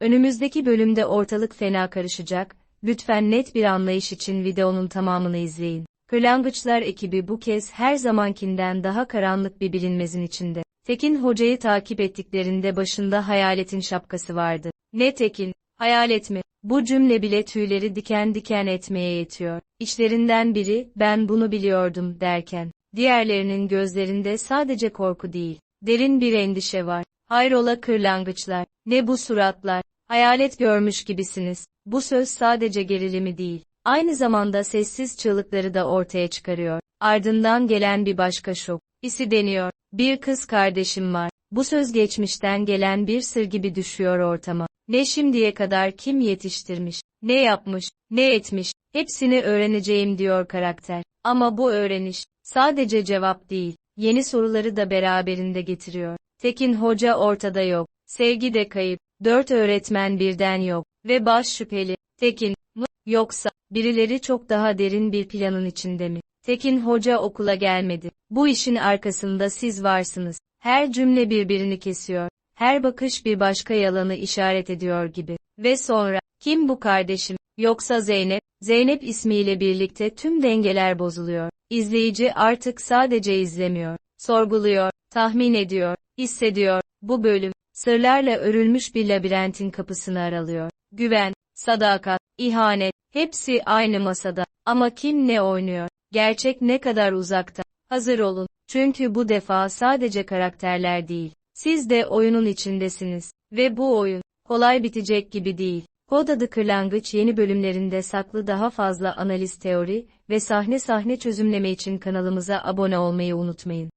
Önümüzdeki bölümde ortalık fena karışacak, lütfen net bir anlayış için videonun tamamını izleyin. Kırlangıçlar ekibi bu kez her zamankinden daha karanlık bir bilinmezin içinde. Tekin hocayı takip ettiklerinde başında hayaletin şapkası vardı. Ne Tekin, hayalet mi? Bu cümle bile tüyleri diken diken etmeye yetiyor. İçlerinden biri, ben bunu biliyordum derken, diğerlerinin gözlerinde sadece korku değil, derin bir endişe var. Hayrola kırlangıçlar, ne bu suratlar, hayalet görmüş gibisiniz. Bu söz sadece gerilimi değil, aynı zamanda sessiz çığlıkları da ortaya çıkarıyor. Ardından gelen bir başka şok. İsi deniyor, bir kız kardeşim var. Bu söz geçmişten gelen bir sır gibi düşüyor ortama. Ne şimdiye kadar kim yetiştirmiş, ne yapmış, ne etmiş, hepsini öğreneceğim diyor karakter. Ama bu öğreniş, sadece cevap değil, yeni soruları da beraberinde getiriyor. Tekin Hoca ortada yok, sevgi de kayıp, dört öğretmen birden yok ve baş şüpheli, Tekin mı, yoksa, birileri çok daha derin bir planın içinde mi? Tekin Hoca okula gelmedi. Bu işin arkasında siz varsınız. Her cümle birbirini kesiyor. Her bakış bir başka yalanı işaret ediyor gibi. Ve sonra, kim bu kardeşim? Yoksa Zeynep? Zeynep ismiyle birlikte tüm dengeler bozuluyor. İzleyici artık sadece izlemiyor. Sorguluyor, tahmin ediyor, hissediyor. Bu bölüm, sırlarla örülmüş bir labirentin kapısını aralıyor. Güven, sadakat, ihanet, hepsi aynı masada. Ama kim ne oynuyor? Gerçek ne kadar uzakta? Hazır olun. Çünkü bu defa sadece karakterler değil. Siz de oyunun içindesiniz. Ve bu oyun, kolay bitecek gibi değil. Kod adı Kırlangıç yeni bölümlerinde saklı daha fazla analiz teori ve sahne sahne çözümleme için kanalımıza abone olmayı unutmayın.